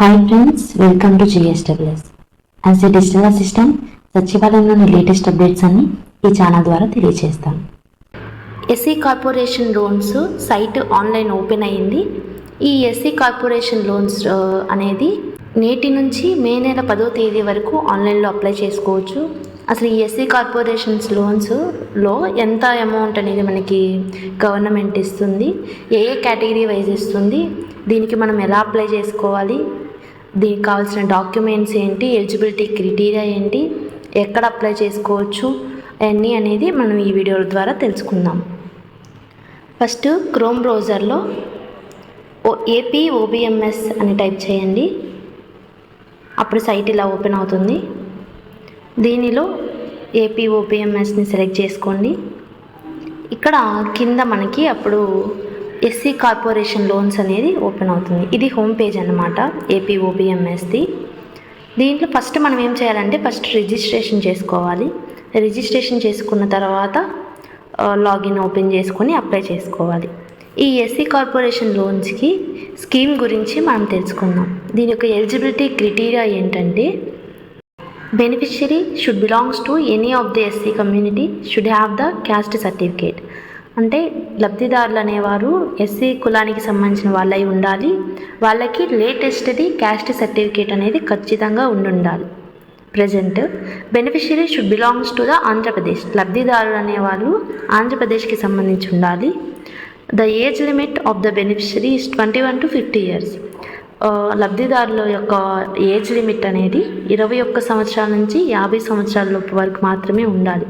Hi friends welcome to GSWS as a digital assistant సచివాలయంలోని latest updates అన్ని ఈ channel ద్వారా తెలియజేస్తాను SC corporation loans site online open అయింది ఈ ఎస్సీ కార్పొరేషన్ లోన్స్ అనేది నేటి నుంచి మే నెల పదో తేదీ వరకు ఆన్లైన్లో అప్లై చేసుకోవచ్చు. అసలు ఈ ఎస్సీ కార్పొరేషన్స్ లోన్స్లో ఎంత అమౌంట్ అనేది మనకి గవర్నమెంట్ ఇస్తుంది ఏ ఏ కేటగిరీ వైజ్ ఇస్తుంది దీనికి మనం ఎలా అప్లై చేసుకోవాలి దీనికి కావాల్సిన డాక్యుమెంట్స్ ఏంటి ఎలిజిబిలిటీ క్రైటీరియా ఏంటి ఎక్కడ అప్లై చేసుకోవచ్చు అవన్నీ అనేది మనం ఈ వీడియోల ద్వారా తెలుసుకుందాం. ఫస్ట్ క్రోమ్ బ్రౌజర్లో ఓ ఏపీ ఓబిఎంఎస్ అని టైప్ చేయండి. అప్పుడు సైట్ ఇలా ఓపెన్ అవుతుంది. దీనిలో ఏపీ ఓబిఎంఎస్ని సెలెక్ట్ చేసుకోండి. ఇక్కడ కింద మనకి అప్పుడు ఎస్సీ కార్పొరేషన్ లోన్స్ అనేది ఓపెన్ అవుతుంది. ఇది హోమ్ పేజ్ అనమాట ఏపీ ఓబిఎంఎస్ది దీంట్లో ఫస్ట్ మనం ఏం చేయాలంటే ఫస్ట్ రిజిస్ట్రేషన్ చేసుకోవాలి. రిజిస్ట్రేషన్ చేసుకున్న తర్వాత లాగిన్ ఓపెన్ చేసుకొని అప్లై చేసుకోవాలి. ఈ ఎస్సీ కార్పొరేషన్ లోన్స్కి స్కీమ్ గురించి మనం తెలుసుకుందాం. దీని యొక్క ఎలిజిబిలిటీ క్రిటీరియా ఏంటంటే beneficiary should belongs to any of the SC community should have the caste certificate. అంటే లబ్ధిదారులు అనేవారు ఎస్సీ కులానికి సంబంధించిన వాళ్ళై ఉండాలి. వాళ్ళకి లేటెస్ట్ది క్యాస్ట్ సర్టిఫికేట్ అనేది ఖచ్చితంగా ఉండుండాలి. Present beneficiary should belongs to the Andhra Pradesh. లబ్ధిదారులు అనేవాళ్ళు ఆంధ్రప్రదేశ్కి సంబంధించి ఉండాలి. The age limit of the beneficiary is twenty one to fifty years. లబ్ధిదారుల యొక్క ఏజ్ లిమిట్ అనేది ఇరవై ఒక్క సంవత్సరాల నుంచి యాభై సంవత్సరాల లోపు వరకు మాత్రమే ఉండాలి.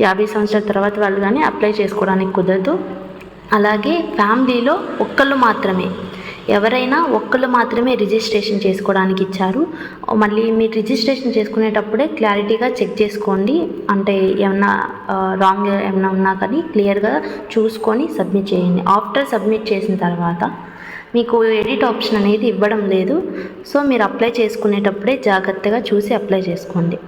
యాభై సంవత్సరాల తర్వాత వాళ్ళు కానీ అప్లై చేసుకోవడానికి కుదరదు. అలాగే ఫ్యామిలీలో ఒక్కళ్ళు మాత్రమే. ఎవరైనా ఒక్కళ్ళు మాత్రమే రిజిస్ట్రేషన్ చేసుకోవడానికి ఇచ్చారు. మళ్ళీ మీరు రిజిస్ట్రేషన్ చేసుకునేటప్పుడే క్లారిటీగా చెక్ చేసుకోండి. అంటే ఏమన్నా రాంగ్ ఏమన్నా ఉన్నా కానీ క్లియర్గా చూసుకొని సబ్మిట్ చేయండి. ఆఫ్టర్ సబ్మిట్ చేసిన తర్వాత మీకు ఎడిట్ ఆప్షన్ అనేది ఇవ్వడం లేదు. సో మీరు అప్లై చేసుకునేటప్పుడే జాగ్రత్తగా చూసి అప్లై చేసుకోండి.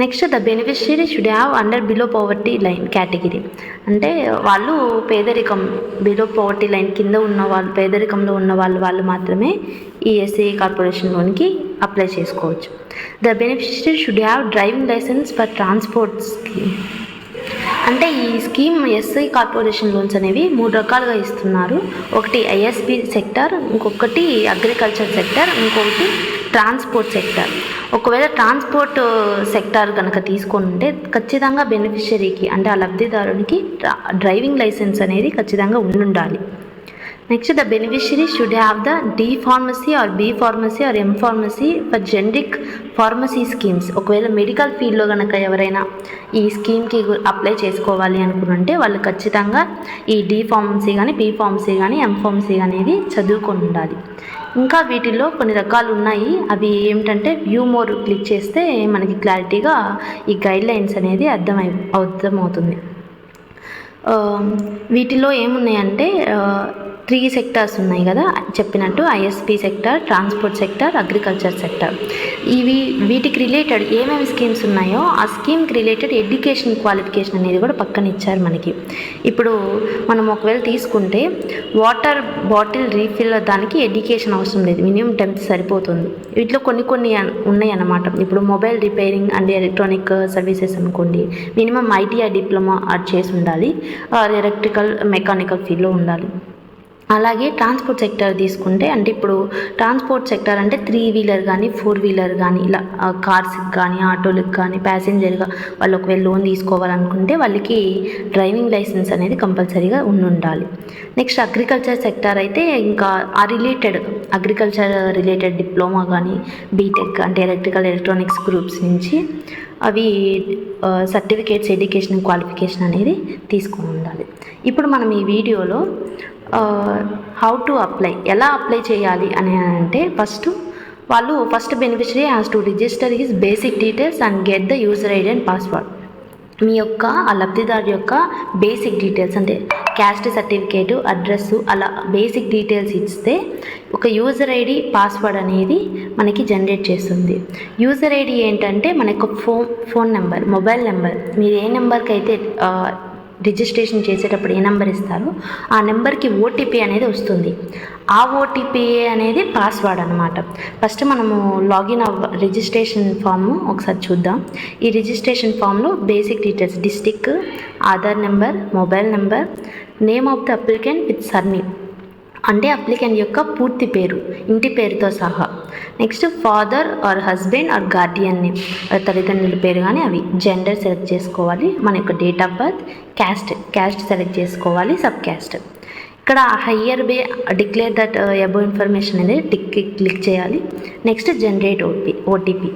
Next the beneficiary should have under below poverty line category అంటే వాళ్ళు పేదరికం బిలో పవర్టీ లైన్ కింద ఉన్న వాళ్ళు పేదరికంలో ఉన్న వాళ్ళు వాళ్ళు మాత్రమే ఈ ఎస్ఏ కార్పొరేషన్ లోన్కి అప్లై చేసుకోవచ్చు. The beneficiary should have driving licence for transport scheme అంటే ఈ స్కీమ్ ఎస్ఐ కార్పొరేషన్ లోన్స్ అనేవి మూడు రకాలుగా ఇస్తున్నారు. ఒకటి ఐఎస్పి సెక్టర్ ఇంకొకటి అగ్రికల్చర్ సెక్టర్ ఇంకొకటి ట్రాన్స్పోర్ట్ సెక్టర్. ఒకవేళ ట్రాన్స్పోర్ట్ సెక్టార్ కనుక తీసుకొని ఉంటే ఖచ్చితంగా బెనిఫిషరీకి అంటే ఆ లబ్ధిదారునికి డ్రైవింగ్ లైసెన్స్ అనేది ఖచ్చితంగా ఉండాలి next the beneficiary should have the D pharmacy or B pharmacy or M pharmacy for generic pharmacy schemes ఒకవేళ మెడికల్ ఫీల్డ్లో కనుక ఎవరైనా ఈ స్కీమ్కి అప్లై చేసుకోవాలి అనుకుంటే వాళ్ళు ఖచ్చితంగా ఈ డి ఫార్మసీ కానీ బి ఫార్మసీ కానీ ఎం ఫార్మసీ అనేది చదువుకొని ఉండాలి. ఇంకా వీటిల్లో కొన్ని రకాలు ఉన్నాయి. అవి ఏమిటంటే వ్యూ మోర్ క్లిక్ చేస్తే మనకి క్లారిటీగా ఈ గైడ్ లైన్స్ అనేది అర్థమై అర్థమవుతుంది. వీటిలో ఏమున్నాయంటే త్రీ సెక్టార్స్ ఉన్నాయి కదా చెప్పినట్టు ISP sector transport sector agriculture sector ఇవి వీటికి రిలేటెడ్ ఏమేమి స్కీమ్స్ ఉన్నాయో ఆ స్కీమ్కి రిలేటెడ్ ఎడ్యుకేషన్ క్వాలిఫికేషన్ అనేది కూడా పక్కన ఇచ్చారు మనకి. ఇప్పుడు మనం ఒకవేళ తీసుకుంటే వాటర్ బాటిల్ రీఫిల్ దానికి ఎడ్యుకేషన్ అవసరం లేదు. మినిమం టెన్త్ సరిపోతుంది. వీటిలో కొన్ని కొన్ని ఉన్నాయి అన్నమాట ఇప్పుడు mobile repairing and electronic services అనుకోండి మినిమం ఐటీఐ డిప్లొమా అది చేసి ఉండాలి. ఎలక్ట్రికల్ మెకానికల్ ఫీల్డ్లో ఉండాలి. అలాగే ట్రాన్స్పోర్ట్ సెక్టర్ తీసుకుంటే అంటే ఇప్పుడు ట్రాన్స్పోర్ట్ సెక్టర్ అంటే త్రీ వీలర్ కానీ ఫోర్ వీలర్ కానీ ఇలా కార్స్కి కానీ ఆటోలకు కానీ ప్యాసింజర్గా వాళ్ళు ఒకవేళ లోన్ తీసుకోవాలనుకుంటే వాళ్ళకి డ్రైవింగ్ లైసెన్స్ అనేది కంపల్సరీగా ఉండి ఉండాలి నెక్స్ట్ అగ్రికల్చర్ సెక్టర్ అయితే ఇంకా ఆ రిలేటెడ్ అగ్రికల్చర్ రిలేటెడ్ డిప్లొమా కానీ బీటెక్ అంటే ఎలక్ట్రికల్ ఎలక్ట్రానిక్స్ గ్రూప్స్ నుంచి అవి సర్టిఫికేట్స్ ఎడ్యుకేషన్ క్వాలిఫికేషన్ అనేది తీసుకుని ఉండాలి. ఇప్పుడు మనం ఈ వీడియోలో హౌ టు అప్లై ఎలా అప్లై చేయాలి అని అంటే ఫస్ట్ వాళ్ళు first beneficiary has to register his basic details and get the user ID and password మీ యొక్క ఆ లబ్ధిదారు యొక్క బేసిక్ డీటెయిల్స్ అంటే క్యాస్ట్ సర్టిఫికేటు అడ్రస్సు అలా బేసిక్ డీటెయిల్స్ ఇస్తే ఒక యూజర్ ఐడి పాస్వర్డ్ అనేది మనకి జనరేట్ చేస్తుంది. యూజర్ ఐడి ఏంటంటే మన యొక్క phone phone number mobile number మీరు ఏ నెంబర్కి అయితే రిజిస్ట్రేషన్ చేసేటప్పుడు ఏ నెంబర్ ఇస్తారో? ఆ నెంబర్కి ఓటీపీ అనేది వస్తుంది. ఆ ఓటీపీ అనేది పాస్వర్డ్ అనమాట ఫస్ట్ మనము లాగిన్ అవ్వ రిజిస్ట్రేషన్ ఫామ్ ఒకసారి చూద్దాం. ఈ రిజిస్ట్రేషన్ ఫామ్లో basic details district Aadhaar number mobile number name of the applicant with surname అంటే అప్లికెంట్ యొక్క పూర్తి పేరు ఇంటి పేరుతో సహా. Next father or husband or guardian name. తల్లిదండ్రుల పేరు కానీ అవి. జెండర్ సెలెక్ట్ చేసుకోవాలి. మన యొక్క date of birth caste caste select చేసుకోవాలి సబ్ క్యాస్ట్. ఇక్కడ I hereby declare that above information అనేది టిక్ క్లిక్ చేయాలి. Next generate OP OTP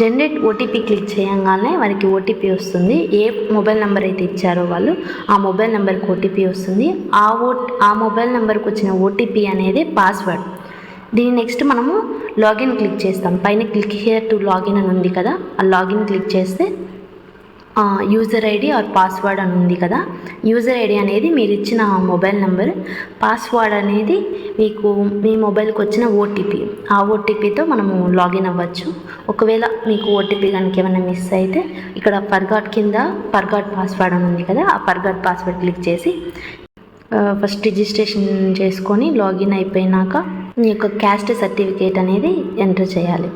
generate OTP click చేయగానే వారికి ఓటీపీ వస్తుంది. ఏ మొబైల్ నెంబర్ అయితే ఇచ్చారో వాళ్ళు ఆ మొబైల్ నెంబర్కి ఓటీపీ వస్తుంది. ఆ ఓ ఆ మొబైల్ నెంబర్కి వచ్చిన ఓటీపీ అనేది పాస్వర్డ్ దీని నెక్స్ట్ మనము లాగిన్ క్లిక్ చేస్తాం. పైన క్లిక్ హియర్ టు లాగిన్ అని ఉంది కదా ఆ లాగిన్ క్లిక్ చేస్తే యూజర్ ఐడి ఆర్ పాస్వర్డ్ అని ఉంది కదా. యూజర్ ఐడి అనేది మీరు ఇచ్చిన మొబైల్ నెంబర్ పాస్వర్డ్ అనేది మీకు మీ మొబైల్కి వచ్చిన ఓటీపీ ఆ ఓటీపీతో మనము లాగిన్ అవ్వచ్చు. ఒకవేళ మీకు ఓటీపీ కనుక ఏమైనా మిస్ అయితే ఇక్కడ పర్గాట్ కింద పర్గాట్ పాస్వర్డ్ అని ఉంది కదా ఆ పర్గాట్ పాస్వర్డ్ క్లిక్ చేసి ఫస్ట్ రిజిస్ట్రేషన్ చేసుకొని లాగిన్ అయిపోయినాక మీ యొక్క క్యాస్ట్ సర్టిఫికేట్ అనేది ఎంటర్ చేయాలి.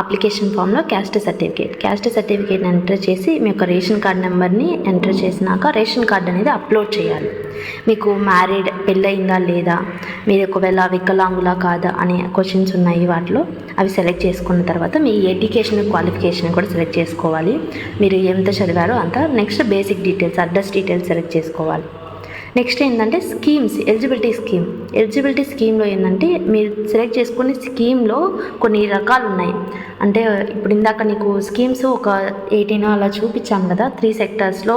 అప్లికేషన్ ఫామ్లో caste certificate caste certificate enter చేసి మీ యొక్క రేషన్ కార్డ్ నెంబర్ని ఎంటర్ చేసినాక రేషన్ కార్డ్ అనేది అప్లోడ్ చేయాలి. మీకు మ్యారీడ్ పెళ్ళయిందా లేదా? మీరు ఒకవేళ వికలాంగులా కాదా అనే క్వశ్చన్స్ ఉన్నాయి వాటిలో. అవి సెలెక్ట్ చేసుకున్న తర్వాత మీ ఎడ్యుకేషన్ క్వాలిఫికేషన్ కూడా సెలెక్ట్ చేసుకోవాలి. మీరు ఎంత చదివారో అంత next basic details address details select చేసుకోవాలి. నెక్స్ట్ ఏంటంటే స్కీమ్స్ ఎలిజిబిలిటీ స్కీమ్. ఎలిజిబిలిటీ స్కీమ్లో ఏంటంటే మీరు సెలెక్ట్ చేసుకునే స్కీమ్లో కొన్ని రకాలు ఉన్నాయి అంటే ఇప్పుడు ఇందాక నీకు స్కీమ్స్ ఒక ఎయిటీన్ అలా చూపించాం కదా త్రీ సెక్టర్స్లో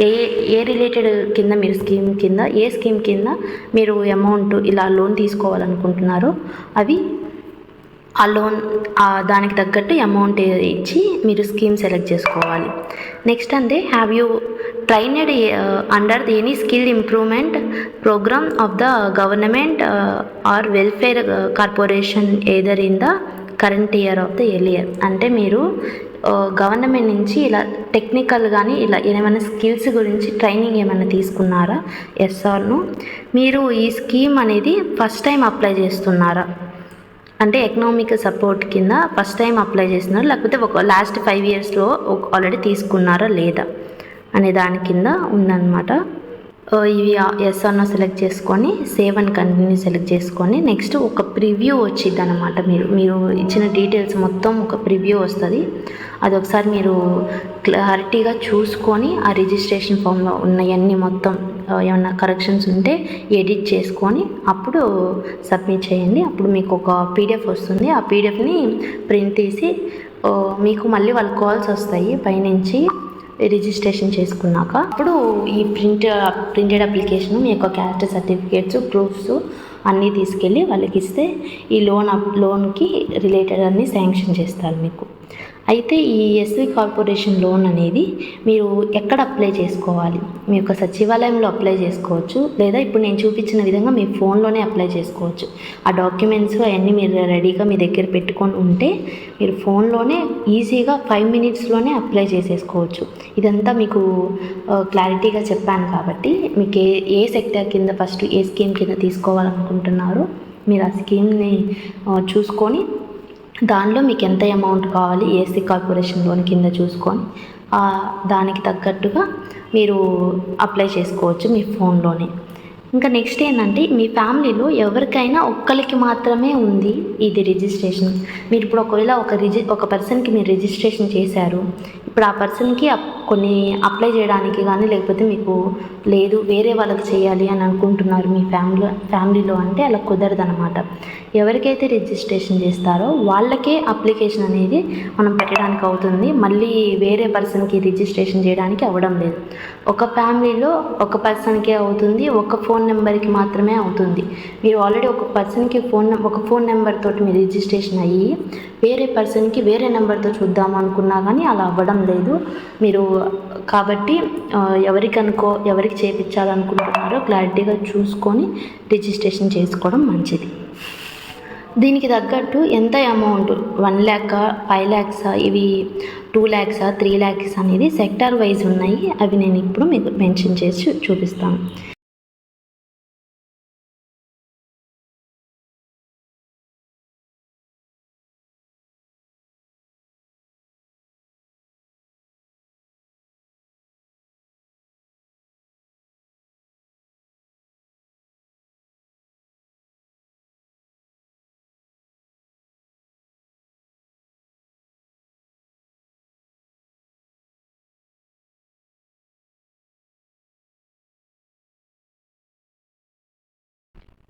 ఏ ఏ రిలేటెడ్ కింద మీరు స్కీమ్ కింద ఏ స్కీమ్ కింద మీరు అమౌంట్ ఇలా లోన్ తీసుకోవాలనుకుంటున్నారో అవి ఆ లోన్ దానికి తగ్గట్టు అమౌంట్ ఇచ్చి మీరు స్కీమ్ సెలెక్ట్ చేసుకోవాలి. నెక్స్ట్ అంటే have you trained under any skill improvement programme of the government or welfare corporation either in the current year of the year అంటే మీరు uh, గవర్నమెంట్ నుంచి ఇలా టెక్నికల్ కానీ ఇలా ఏమైనా స్కిల్స్ గురించి ట్రైనింగ్ ఏమైనా తీసుకున్నారా? ఎస్ఆర్ను మీరు ఈ స్కీమ్ అనేది ఫస్ట్ టైం అప్లై చేస్తున్నారా? అంటే ఎకనామిక్ సపోర్ట్ కింద ఫస్ట్ టైం అప్లై చేస్తున్నారు లేకపోతే ఒక లాస్ట్ ఫైవ్ ఇయర్స్లో ఆల్రెడీ తీసుకున్నారా లేదా? అనే దాని కింద ఉందన్నమాట. ఇవి ఎస్ అన్న సెలెక్ట్ చేసుకొని సేవ్ అండ్ కంటిన్యూ సెలెక్ట్ చేసుకొని నెక్స్ట్ ఒక ప్రివ్యూ వచ్చింది అనమాట మీరు మీరు ఇచ్చిన డీటెయిల్స్ మొత్తం ఒక ప్రివ్యూ వస్తుంది. అది ఒకసారి మీరు క్లారిటీగా చూసుకొని ఆ రిజిస్ట్రేషన్ ఫామ్లో ఉన్నవన్నీ మొత్తం ఏమన్నా కరెక్షన్స్ ఉంటే ఎడిట్ చేసుకొని అప్పుడు సబ్మిట్ చేయండి. అప్పుడు మీకు ఒక పీడిఎఫ్ వస్తుంది. ఆ పీడిఎఫ్ని ప్రింట్ తీసి మీకు మళ్ళీ వాళ్ళ కాల్స్ వస్తాయి. పైనుంచి రిజిస్ట్రేషన్ చేసుకున్నాక అప్పుడు ఈ ప్రింట్ ప్రింటెడ్ అప్లికేషన్ మీ యొక్క క్యాస్ట్ సర్టిఫికేట్స్ ప్రూఫ్స్ అన్నీ తీసుకెళ్ళి వాళ్ళకి ఇస్తే ఈ లోన్ అప్ లోన్కి రిలేటెడ్ అన్నీ శాంక్షన్ చేస్తారు మీకు. అయితే ఈ ఎస్వి కార్పొరేషన్ లోన్ అనేది మీరు ఎక్కడ అప్లై చేసుకోవాలి? మీ యొక్క సచివాలయంలో అప్లై చేసుకోవచ్చు లేదా ఇప్పుడు నేను చూపించిన విధంగా మీ ఫోన్లోనే అప్లై చేసుకోవచ్చు. ఆ డాక్యుమెంట్స్ అవన్నీ మీరు రెడీగా మీ దగ్గర పెట్టుకొని ఉంటే మీరు ఫోన్లోనే ఈజీగా ఫైవ్ మినిట్స్లోనే అప్లై చేసేసుకోవచ్చు. ఇదంతా మీకు క్లారిటీగా చెప్పాను కాబట్టి మీకు ఏ ఏ సెక్టర్ కింద ఫస్ట్ ఏ స్కీమ్ కింద తీసుకోవాలనుకుంటున్నారో మీరు ఆ స్కీమ్ని చూసుకొని దానిలో మీకు ఎంత అమౌంట్ కావాలి ఏసీ కార్పొరేషన్ లోన్ కింద చూసుకొని దానికి తగ్గట్టుగా మీరు అప్లై చేసుకోవచ్చు మీ ఫోన్లోనే ఇంకా నెక్స్ట్ ఏంటంటే మీ ఫ్యామిలీలో ఎవరికైనా ఒక్కరికి మాత్రమే ఉంది ఇది రిజిస్ట్రేషన్ మీరు ఇప్పుడు ఒకవేళ ఒక రిజి ఒక పర్సన్కి మీరు రిజిస్ట్రేషన్ చేశారు ఇప్పుడు ఆ పర్సన్కి అప్- కొన్ని అప్లై చేయడానికి కానీ లేకపోతే మీకు లేదు వేరే వాళ్ళకి చేయాలి అని అనుకుంటున్నారు మీ ఫ్యామిలీ ఫ్యామిలీలో అంటే అలా కుదరదు అనమాట ఎవరికైతే రిజిస్ట్రేషన్ చేస్తారో వాళ్ళకే అప్లికేషన్ అనేది మనం పెట్టడానికి అవుతుంది. మళ్ళీ వేరే పర్సన్కి రిజిస్ట్రేషన్ చేయడానికి అవ్వడం లేదు. ఒక ఫ్యామిలీలో ఒక పర్సన్కే అవుతుంది ఒక ఫోన్ నెంబర్కి మాత్రమే అవుతుంది. మీరు ఆల్రెడీ ఒక పర్సన్కి ఫోన్ ఒక ఫోన్ నెంబర్ తోటి మీరు రిజిస్ట్రేషన్ అయ్యి వేరే పర్సన్కి వేరే నెంబర్తో చూద్దాం అనుకున్నా కానీ అలా అవ్వడం లేదు. మీరు కాబట్టి ఎవరికి అనుకో ఎవరికి చేపించాలనుకుంటున్నారో క్లారిటీగా చూసుకొని రిజిస్ట్రేషన్ చేసుకోవడం మంచిది. దీనికి తగ్గట్టు ఎంత amount? One lakh five lakhs? ఇవి టూ ల్యాక్స్? త్రీ ల్యాక్స్ అనేది సెక్టార్ వైజ్ ఉన్నాయి. అవి నేను ఇప్పుడు మీకు మెన్షన్ చేసి చూపిస్తాను.